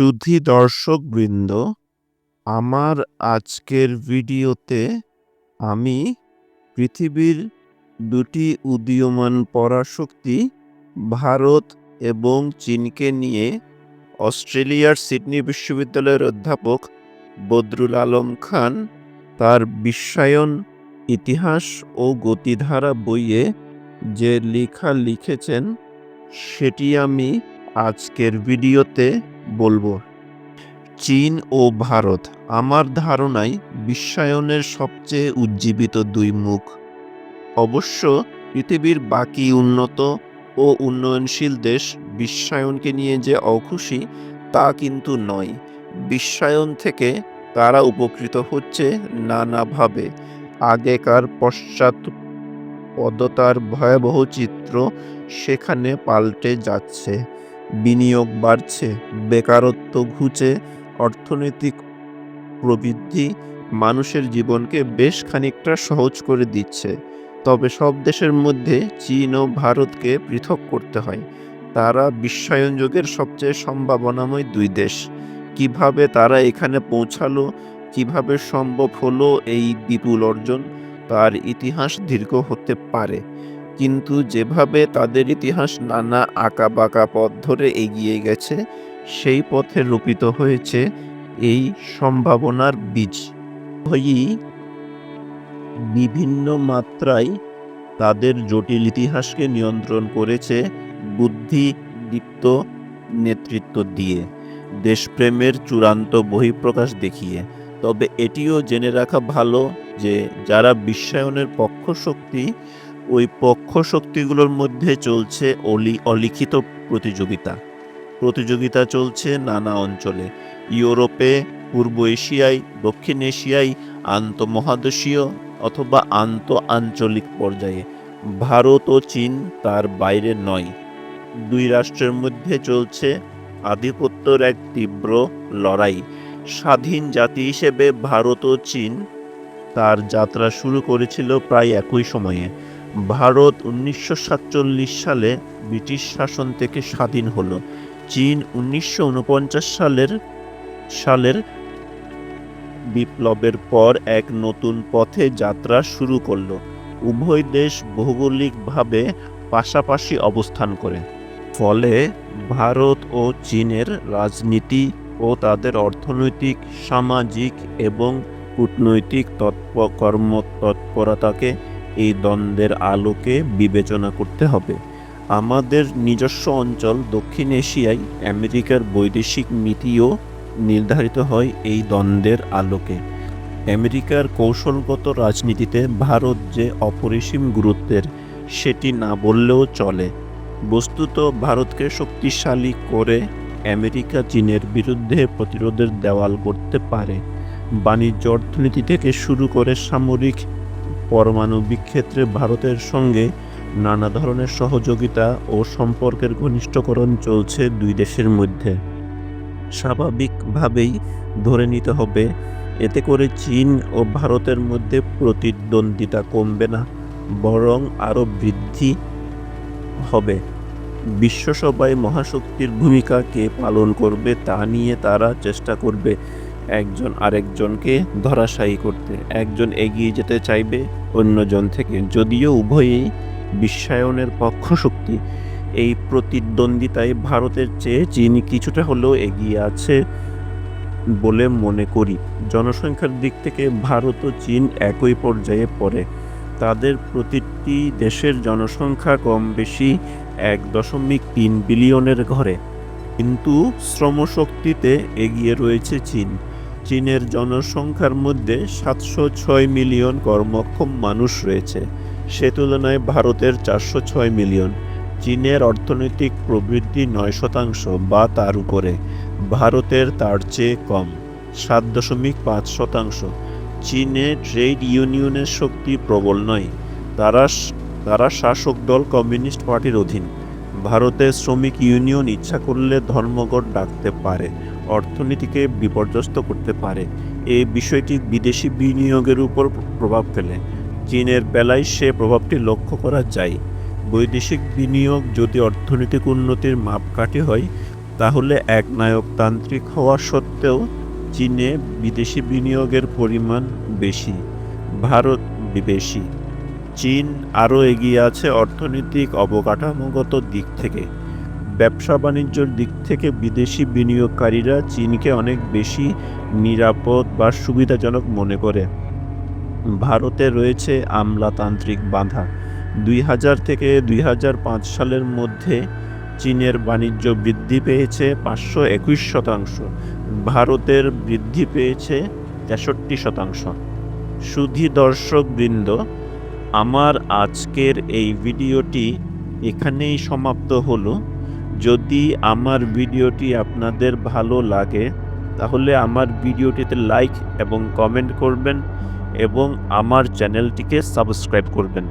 সুধী দর্শকবৃন্দ আমার আজকের ভিডিওতে আমি পৃথিবীর দুটি উদীয়মান পরাশক্তি, ভারত এবং চীনকে নিয়ে অস্ট্রেলিয়ার সিডনি বিশ্ববিদ্যালয়ের অধ্যাপক বদরুল আলম খান তার বিশ্বায়ন, ইতিহাস ও গতিধারা বইয়ে যে লেখা লিখেছেন, সেটি আমি আজকের ভিডিওতে বলব। চীন ও ভারত, আমার ধারণায় বিশ্বায়নের সবচেয়ে উজ্জীবিত দুই মুখ। অবশ্য পৃথিবীর বাকি উন্নত ও উন্নয়নশীল দেশ বিশ্বায়নকে নিয়ে যে অখুশি, তা কিন্তু নয়। বিশ্বায়ন থেকে তারা উপকৃত হচ্ছে নানাভাবে। আগেকার পশ্চাৎ পদতার ভয়াবহ চিত্র সেখানে পাল্টে যাচ্ছে। বিনিয়োগ বাড়ছে, বেকারত্ব ঘুচে, অর্থনৈতিক প্রবৃদ্ধি মানুষের জীবনকে বেশ খানিকটা সহজ করে দিচ্ছে। তবে সব দেশের মধ্যে চীন ও ভারতকে পৃথক করতে হয়। তারা বিশ্বায়ন যুগের সবচেয়ে সম্ভাবনাময় দুই দেশ। কীভাবে তারা এখানে পৌঁছালো, কীভাবে সম্ভব হলো এই বিপুল অর্জন, তার ইতিহাস দীর্ঘ হতে পারে। কিন্তু যেভাবে তাদের ইতিহাস নানা আঁকা বাঁকা পথ ধরে এগিয়ে গেছে, সেই পথে রূপিত হয়েছে এই সম্ভাবনার বীজ। হয়েই বিভিন্ন মাত্রায় তাদের জটিল ইতিহাসকে নিয়ন্ত্রণ করেছে বুদ্ধিদীপ্ত নেতৃত্ব দিয়ে। দেশপ্রেমের চূড়ান্ত বহিঃপ্রকাশ দেখিয়ে। তবে এটিও জেনে রাখা ভালো যে যারা বিশ্বায়নের পক্ষ শক্তি ওই পক্ষ শক্তিগুলোর মধ্যে চলছে অলি, অলিখিত প্রতিযোগিতা। প্রতিযোগিতা চলছে নানা অঞ্চলে। ইউরোপে, পূর্ব এশিয়ায়, দক্ষিণ এশিয়ায়, আন্তঃমহাদেশীয় অথবা আন্ত আঞ্চলিক পর্যায়ে। ভারত ও চীন তার বাইরে নয়। দুই রাষ্ট্রের মধ্যে চলছে আধিপত্যর এক তীব্র লড়াই। স্বাধীন জাতি হিসেবে ভারত ও চীন তার যাত্রা শুরু করেছিল প্রায় একই সময়ে। ভারত উনিশশো সাতচল্লিশ সালে ব্রিটিশ শাসন থেকে স্বাধীন হলো। চীন উনিশশো উনপঞ্চাশ সালের সালের বিপ্লবের পর এক নতুন পথে যাত্রা শুরু করল। উভয় দেশ ভৌগোলিকভাবে পাশাপাশি অবস্থান করে। ফলে ভারত ও চীনের রাজনীতি ও তাদের অর্থনৈতিক, সামাজিক এবং কূটনৈতিক তৎপ কর্ম তৎপরতাকে এই দ্বন্দ্বের আলোকে বিবেচনা করতে হবে। আমাদের নিজস্ব অঞ্চল দক্ষিণ এশিয়ায় আমেরিকার বৈদেশিক নীতিও নির্ধারিত হয় এই দ্বন্দ্বের আলোকে। আমেরিকার কৌশলগত রাজনীতিতে ভারত যে অপরিসীম গুরুত্বের, সেটি না বললেও চলে। বস্তুত ভারতকে শক্তিশালী করে আমেরিকা চীনের বিরুদ্ধে প্রতিরোধের দেওয়াল করতে পারে। বাণিজ্য অর্থনীতি থেকে শুরু করে সামরিক পারমাণবিক ক্ষেত্রে ভারতের সঙ্গে নানা ধরনের সহযোগিতা ও সম্পর্কের ঘনিষ্ঠকরণ চলছে দুই দেশের মধ্যে। স্বাভাবিকভাবেই ধরে নিতে হবে, এতে করে চীন ও ভারতের মধ্যে প্রতিদ্বন্দ্বিতা কমবে না, বরং আরও বৃদ্ধি হবে। বিশ্বসভায় মহাশক্তির ভূমিকা কে পালন করবে তা নিয়ে তারা চেষ্টা করবে। একজন আরেকজনকে ধরাশায়ী করতে। একজন এগিয়ে যেতে চাইবে অন্যজন থেকে। যদিও উভয়েই বিশ্বায়নের পক্ষ শক্তি এই প্রতিদ্বন্দ্বিতায় ভারতের চেয়ে চীন কিছুটা হলেও এগিয়ে আছে বলে মনে করি। জনসংখ্যার দিক থেকে ভারত ও চীন একই পর্যায়ে পড়ে। তাদের প্রতিটি দেশের জনসংখ্যা কম বেশি এক দশমিক তিন বিলিয়নের ঘরে। কিন্তু শ্রমশক্তিতে এগিয়ে রয়েছে চীন। চীনের জনসংখ্যার মধ্যে সাতশো ছয় মিলিয়ন কর্মক্ষম মানুষ রয়েছে। সে তুলনায় ভারতের চারশো ছয় মিলিয়ন। চীনের অর্থনৈতিক প্রবৃদ্ধি নয় শতাংশ বা তার উপরে। ভারতের তার চেয়ে কম, সাত দশমিক পাঁচ শতাংশ। চীনে ট্রেড ইউনিয়নের শক্তি প্রবল নয়। তারা তারা শাসক দল কমিউনিস্ট পার্টির অধীন। ভারতের শ্রমিক ইউনিয়ন ইচ্ছা করলে ধর্মঘট ডাকতে পারে। অর্থনীতিকে বিপর্যস্ত করতে পারে। এই বিষয়টি বিদেশি বিনিয়োগের উপর প্রভাব ফেলে। চীনের বেলায় সে প্রভাবটি লক্ষ্য করা যায়। বৈদেশিক বিনিয়োগ যদি অর্থনৈতিক উন্নতির মাপকাঠি হয়, তাহলে একনায়কতান্ত্রিক হওয়া সত্ত্বেও চীনে বিদেশি বিনিয়োগের পরিমাণ বেশি। ভারত বেশি চীন আরও এগিয়ে আছে অর্থনৈতিক অবকাঠামোগত দিক থেকে। ব্যবসা বাণিজ্যর দিক থেকে বিদেশি বিনিয়োগকারীরা চীনকে অনেক বেশি নিরাপদ বা সুবিধাজনক মনে করে। ভারতে রয়েছে আমলাতান্ত্রিক বাধা। দুই হাজার থেকে দুই হাজার পাঁচ সালের মধ্যে চীনের বাণিজ্য বৃদ্ধি পেয়েছে পাঁচশো একুশ শতাংশ। ভারতের বৃদ্ধি পেয়েছে তেষট্টি শতাংশ। সুধী দর্শকবৃন্দ, আমার আজকের এই ভিডিওটি এখানেই সমাপ্ত হলো। যদি আমার ভিডিওটি আপনাদের ভালো লাগে, তাহলে আমার ভিডিওটিতে লাইক এবং কমেন্ট করবেন এবং আমার চ্যানেলটিকে সাবস্ক্রাইব করবেন।